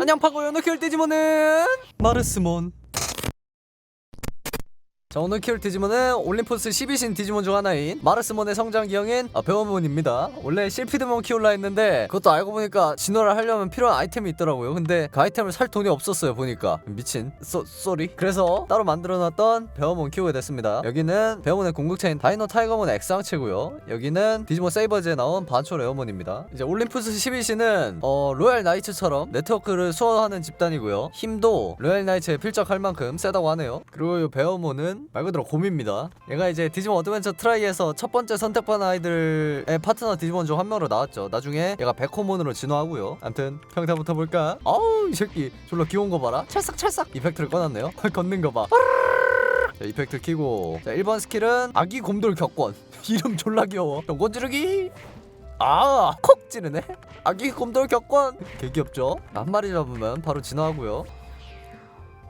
안녕 파고요. 키울 디지몬은 마르스몬 자 오늘 키울 디지몬은 올림포스 12신 디지몬 중 하나인 마르스몬의 성장 기형인 아, 배워몬입니다. 원래 실피드몬 키울라 했는데 그것도 알고 보니까 진화를 하려면 필요한 아이템이 있더라고요. 근데 그 아이템을 살 돈이 없었어요 보니까. 미친. 쏘, 쏘리. 그래서 따로 만들어놨던 배워몬 키우게 됐습니다. 여기는 배워몬의 궁극체인 다이노 타이거몬 엑스항체고요. 여기는 디지몬 세이버즈에 나온 반초 레어몬입니다. 이제 올림푸스 12신은 어, 로얄 나이츠처럼 네트워크를 수호하는 집단이고요. 힘도 로얄 나이츠에 필적할 만큼 세다고 하네요. 그리고 이 배워몬은 말 그대로 곰입니다. 얘가 이제 디지몬 어드벤처 트라이에서 첫 번째 선택받은 아이들의 파트너 디지몬 중 한 명으로 나왔죠. 나중에 얘가 백호몬으로 진화하고요. 암튼 평타부터 볼까? 아우 이 새끼. 졸라 귀여운 거 봐라. 찰싹찰싹 이펙트를 꺼놨네요. 걷는 거봐. 자, 이펙트 키고. 자 1번 스킬은 아기 곰돌 격권. 이름 졸라 귀여워. 연권 찌르기. 아, 콕 찌르네. 아기 곰돌 격권. 개 귀엽죠? 한 마리 잡으면 바로 진화하고요.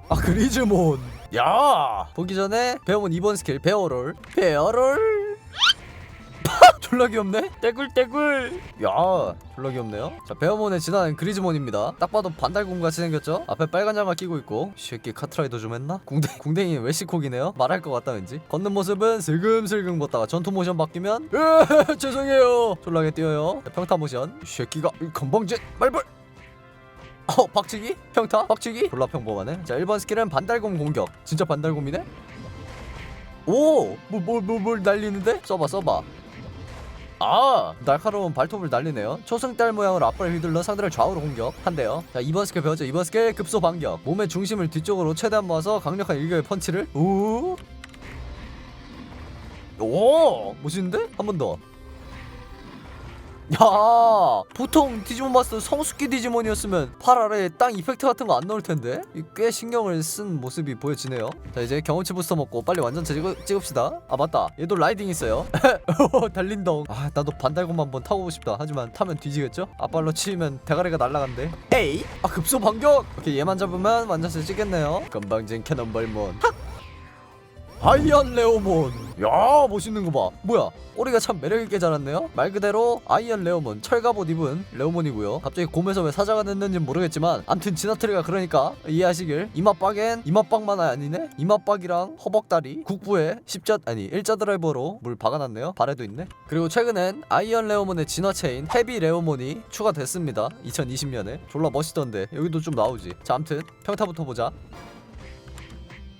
아, 그리즈몬. 야! 보기 전에 배워본 2번 스킬 베어롤. 베어롤. 파! 졸라 귀엽네. 떼굴떼굴. 야, 졸라 귀엽네요. 자, 베어몬의 진화는 그리즈몬입니다. 딱 봐도 반달곰 같이 생겼죠? 앞에 빨간 장갑 끼고 있고. 이 새끼 카트라이더 좀 했나? 궁뎅 궁뎅이 웨시콕이네요. 말할 것 같다 왠지. 걷는 모습은 슬금슬금 걷다가 전투 모션 바뀌면 으, 죄송해요. 졸라게 뛰어요. 자, 평타 모션. 이 새끼가 이 건방진 말벌. 어 박치기? 평타? 박치기? 졸라 평범하네 자 1번 스킬은 반달곰 공격 진짜 반달곰이네? 오! 뭐, 뭘, 뭘, 뭘 날리는데? 써봐 써봐 아 날카로운 발톱을 날리네요 초승달 모양으로 앞발을 휘둘러 상대를 좌우로 공격 한대요 자 2번 스킬 배웠죠 2번 스킬 급소 반격 몸의 중심을 뒤쪽으로 최대한 모아서 강력한 일격의 펀치를 오 오! 멋있는데? 한 번 더. 야, 보통 디지몬 마스터 성숙기 디지몬이었으면 팔 아래에 땅 이펙트 같은 거 안 넣을 텐데 이꽤 신경을 쓴 모습이 보여지네요. 자 이제 경험치 부스터 먹고 빨리 완전체 찍, 찍읍시다. 아 맞다, 얘도 라이딩 있어요. 달린다. 아 나도 반달곰 한번 타고 싶다. 하지만 타면 뒤지겠죠? 앞발로 치면 대가리가 날라간대. 에이, 아 급소 반격. 오케이 얘만 잡으면 완전체 찍겠네요. 건방진 캐논 벌몬. 아이언 레오몬. 야 멋있는 거 봐. 뭐야 꼬리가 참 매력있게 자랐네요? 말 그대로 아이언 레오몬 철갑옷 입은 레오몬이고요. 갑자기 곰에서 왜 사자가 됐는지 모르겠지만 암튼 지나트리가 그러니까 이해하시길. 이마빡엔 이마빡만 아니네? 이마빡이랑 허벅다리 국부에 십자 아니 일자 드라이버로 물 박아놨네요. 발에도 있네. 그리고 최근엔 아이언 레오몬의 진화체인 헤비 레오몬이 추가됐습니다. 2020년에. 졸라 멋있던데. 여기도 좀 나오지. 자 암튼 평타부터 보자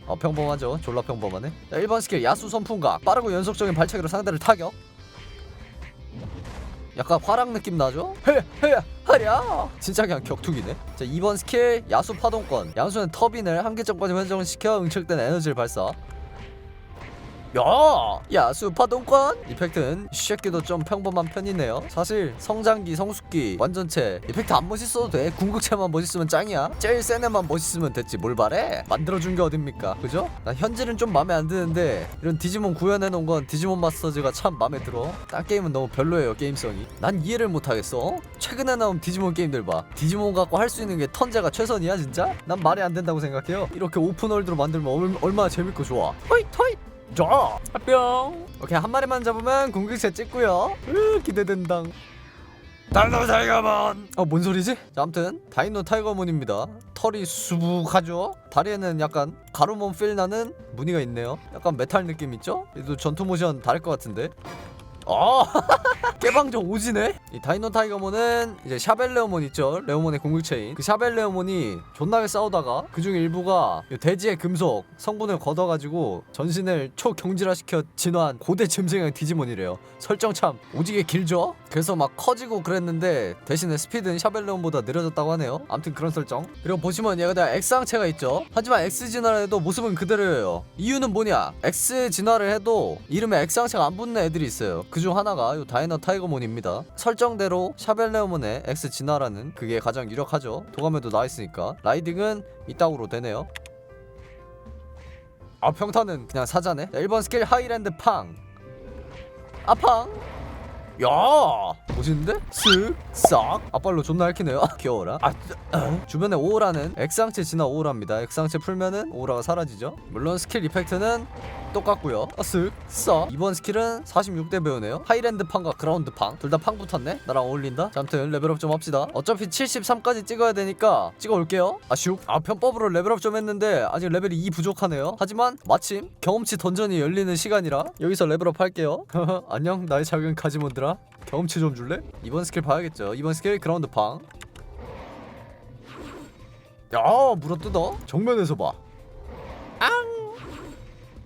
어 평범하죠. 졸라 평범하네. 자 1번 스킬 야수 선풍각. 빠르고 연속적인 발차기로 상대를 타격. 약간 화랑 느낌 나죠? 헤헤 하랴. 진짜 그냥 격투기네. 자 2번 스킬 야수 파동권. 양수는 터빈을 한계점까지 회전을 시켜 응축된 에너지를 발사 야! 야 수 파동권? 이펙트는 이 새끼도 좀 평범한 편이네요. 사실 성장기 성숙기 완전체 이펙트 안 멋있어도 돼. 궁극체만 멋있으면 짱이야. 제일 센 애만 멋있으면 됐지. 뭘 바래? 만들어준 게 어딥니까? 그죠? 나 현질은 좀 마음에 안 드는데 이런 디지몬 구현해놓은 건 디지몬 마스터즈가 참 마음에 들어. 딴 게임은 너무 별로예요 게임성이. 난 이해를 못하겠어. 최근에 나온 디지몬 게임들 봐. 디지몬 갖고 할 수 있는 게 턴제가 최선이야 진짜? 난 말이 안 된다고 생각해요. 이렇게 오픈월드로 만들면 얼, 얼마나 재밌고 좋아. 호잇 호잇 자, 뿅. 오케이 한 마리만 잡으면 궁극체 찍고요. 으, 기대된다. 다이노 타이거몬. 어뭔 소리지? 자, 아무튼 다이노 타이거몬입니다. 털이 수북하죠. 다리에는 약간 가루몬 필 나는 무늬가 있네요. 약간 메탈 느낌 있죠? 얘도 전투 모션 다를 것 같은데. 아 깨방정 오지네? 이 다이노 타이거몬은 이제 샤벨레오몬 있죠? 레오몬의 공격체인. 그 샤벨레오몬이 존나게 싸우다가 그중 일부가 이 돼지의 금속 성분을 걷어가지고 전신을 초경질화시켜 진화한 고대 짐승형 디지몬이래요. 설정 참 오지게 길죠? 그래서 막 커지고 그랬는데 대신에 스피드는 샤벨레온보다 느려졌다고 하네요. 암튼 그런 설정. 그리고 보시면 얘가 다 X항체가 있죠? 하지만 X 진화를 해도 모습은 그대로예요. 이유는 뭐냐? X 진화를 해도 이름에 X항체가 안 붙는 애들이 있어요 그중 하나가 요 다이너 타이거몬입니다. 설정대로 샤벨레오몬의 X 진화라는 그게 가장 유력하죠. 도감에도 나와있으니까. 라이딩은 이따구로 되네요. 아 평타는 그냥 사자네. 자, 1번 스킬 하이랜드 팡. 아팡! 야! 멋있는데? 쓱싹. 앞발로 존나 핥히네요. 아, 귀여워라. 아, 뜨- 어? 주변에 오라는 X항체 진화 오라입니다. X항체 풀면은 오라가 사라지죠. 물론 스킬 이펙트는 똑같고요. 아, 쓱써 이번 스킬은 46대 배우네요. 하이랜드 팡과 그라운드 팡둘 다 팡 붙었네? 나랑 어울린다? 자 아무튼 레벨업 좀 합시다. 어차피 73까지 찍어야 되니까 찍어 올게요. 아슉. 아 편법으로 레벨업 좀 했는데 아직 레벨이 2 부족하네요. 하지만 마침 경험치 던전이 열리는 시간이라 여기서 레벨업 할게요. 안녕 나의 작은 가지몬들아 경험치 좀 줄래? 이번 스킬 봐야겠죠. 이번 스킬 그라운드 팡 야, 물어뜯어. 정면에서 봐.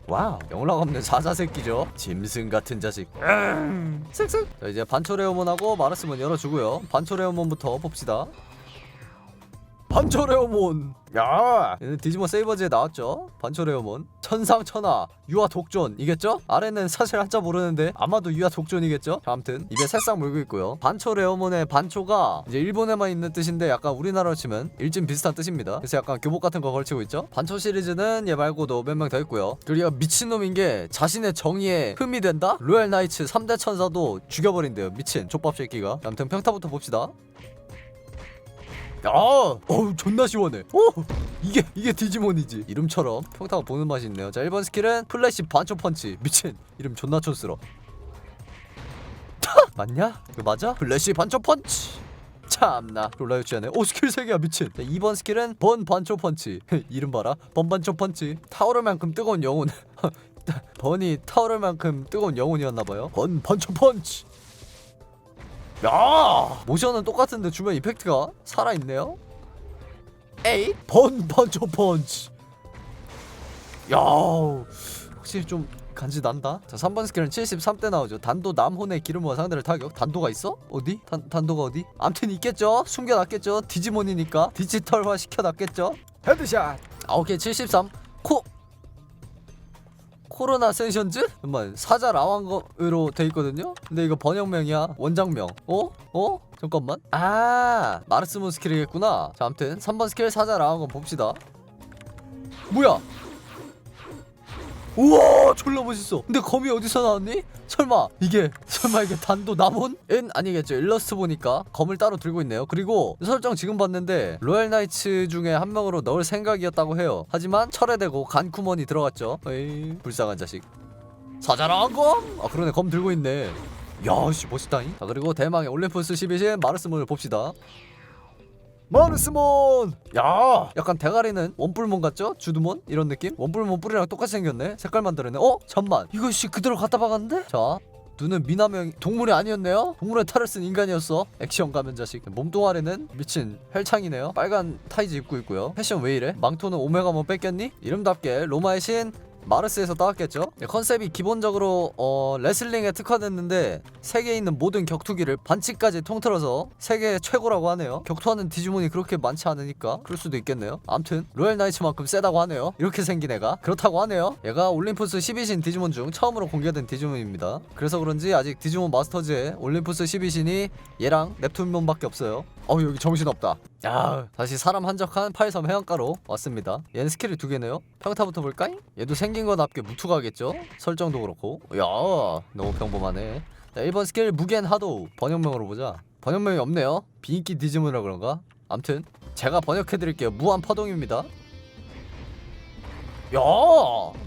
앙. 와우, 영락 없는 사자 새끼죠. 짐승 같은 자식. 음. 쓱쓱. 자, 이제 반초레오몬하고 마르스몬 열어주고요. 반초레오몬부터 봅시다. 반초레오몬. 야, 얘는 디지몬 세이버즈에 나왔죠. 반초레오몬. 천상천하 유아 독존 이겠죠? 아래는 사실 한자 모르는데 아마도 유아 독존이겠죠? 자, 아무튼 입에 새싹 물고 있고요. 반초레오몬의 반초가 이제 일본에만 있는 뜻인데 약간 우리나라로 치면 일진 비슷한 뜻입니다. 그래서 약간 교복 같은 거 걸치고 있죠. 반초 시리즈는 얘 말고도 몇 명 더 있고요. 그리고 미친놈인 게 자신의 정의에 흠이 된다? 로얄 나이츠 3대 천사도 죽여버린대요. 미친 족밥 새끼가. 자, 아무튼 평타부터 봅시다. 야, 어우 존나 시원해. 오, 이게 이게 디지몬이지. 이름처럼 평타가 보는 맛이 있네요. 자, 1번 스킬은 플래시 반초 펀치. 미친 이름 존나 촌스러. 맞냐? 이거 맞아? 플래시 반초 펀치. 참나 졸라 유치 하네 오 스킬 3개야 미친 자, 2번 스킬은 번 반초 펀치 이름 봐라 번 반초 펀치 타오를 만큼 뜨거운 영혼 번이 타오를 만큼 뜨거운 영혼이었나봐요 번 반초 펀치 야! 모션은 똑같은데 주변 이펙트가 살아있네요? 에이 번 반초 펀치. 야 확실히 좀 간지 난다. 자 3번 스킬은 73대 나오죠. 단도 남혼의 기름과 상대를 타격. 단도가 있어? 어디? 단, 단도가 어디? 암튼 있겠죠? 숨겨놨겠죠? 디지몬이니까 디지털화 시켜놨겠죠? 헤드샷. 아 오케이. 73 코 코로나 센션즈? 정말 사자 라왕으로 돼 있거든요. 근데 이거 번역명이야. 원작명. 어? 어? 잠깐만. 아, 마르스몬 스킬이겠구나. 자, 아무튼 3번 스킬 사자 라왕건 봅시다. 뭐야? 우와 졸라 멋있어. 근데 검이 어디서 나왔니? 설마 이게 설마 이게 단도 남혼? 엔 아니겠죠. 일러스트 보니까 검을 따로 들고 있네요. 그리고 설정 지금 봤는데 로얄 나이츠 중에 한 명으로 넣을 생각이었다고 해요. 하지만 철회되고 간쿠먼이 들어갔죠. 에이 불쌍한 자식. 사자랑? 검? 아 그러네. 검 들고 있네. 야씨 멋있다잉. 자 그리고 대망의 올림푸스 12신 마르스몬을 봅시다 마르스몬! 야, 약간 대가리는 원뿔몬 같죠? 주드몬 이런 느낌? 원뿔몬 뿔이랑 똑같이 생겼네. 색깔만 다르네. 어? 잠만. 이거 씨 그대로 갖다 박았는데? 자. 눈은 미남형 동물이 아니었네요. 동물의 탈을 쓴 인간이었어. 액션 가면 자식. 몸뚱아리는 미친 헬창이네요. 빨간 타이즈 입고 있고요. 패션 왜 이래? 망토는 오메가몬 뺏겼니? 이름답게 로마의 신 마르스에서 따왔겠죠? 네, 컨셉이 기본적으로 어, 레슬링에 특화됐는데 세계에 있는 모든 격투기를 반치까지 통틀어서 세계 최고라고 하네요. 격투하는 디지몬이 그렇게 많지 않으니까 그럴 수도 있겠네요. 암튼 로얄 나이츠만큼 세다고 하네요. 이렇게 생긴 애가 그렇다고 하네요. 얘가 올림푸스 12신 디지몬 중 처음으로 공개된 디지몬입니다. 그래서 그런지 아직 디지몬 마스터즈에 올림푸스 12신이 얘랑 넵튠몬밖에 없어요. 어우 여기 정신없다. 야 다시 사람 한적한 파이섬 해안가로 왔습니다. 얘는 스킬이 두 개네요. 평타부터 볼까잉? 얘도 생긴 거답게 무투가겠죠? 설정도 그렇고. 야 너무 평범하네. 자 1번 스킬 무겐 하도우 번역명으로 보자. 번역명이 없네요. 비인기 디지몬이라 그런가? 암튼 제가 번역해드릴게요. 무한 파동입니다. 야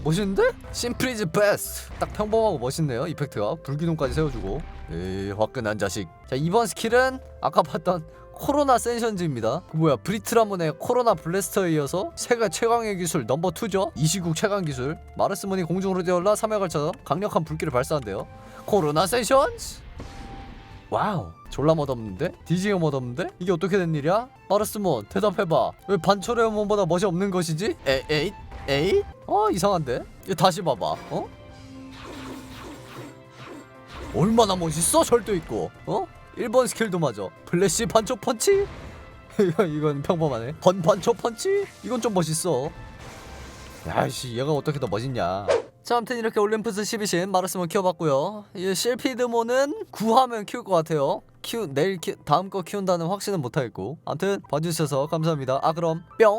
멋있는데? 심플리즈 베스트 딱 평범하고 멋있네요 이펙트가 불기둥까지 세워주고 에이 화끈한 자식 자 2번 스킬은 아까 봤던 코로나 센션즈입니다 그 뭐야 브리트라몬의 코로나 블래스터에 이어서 세계 최강의 기술 넘버 2죠 이 시국 최강 기술 마르스몬이 공중으로 뛰어올라 3회 걸쳐 강력한 불길을 발사한대요 코로나 센션즈 와우 졸라 멋없는데? 디지가 멋없는데? 이게 어떻게 된 일이야? 마르스몬 대답해봐 왜 반초레오몬보다 멋이 없는 것이지? 에, 에잇? 에잇? 어 이상한데? 이거 다시 봐봐 어? 얼마나 멋있어? 절도 있고 어? 1번 스킬도 맞아. 플래시 반초 펀치? 이건 평범하네. 번 반초 펀치? 이건 좀 멋있어. 야이씨 얘가 어떻게 더 멋있냐. 자 아무튼 이렇게 올림푸스 12신 마르스몬 키워봤고요. 이 실피드몬은 구하면 키울 것 같아요. 키우 내일 키 다음 거 키운다는 확신은 못하겠고. 아무튼 봐주셔서 감사합니다. 아 그럼 뿅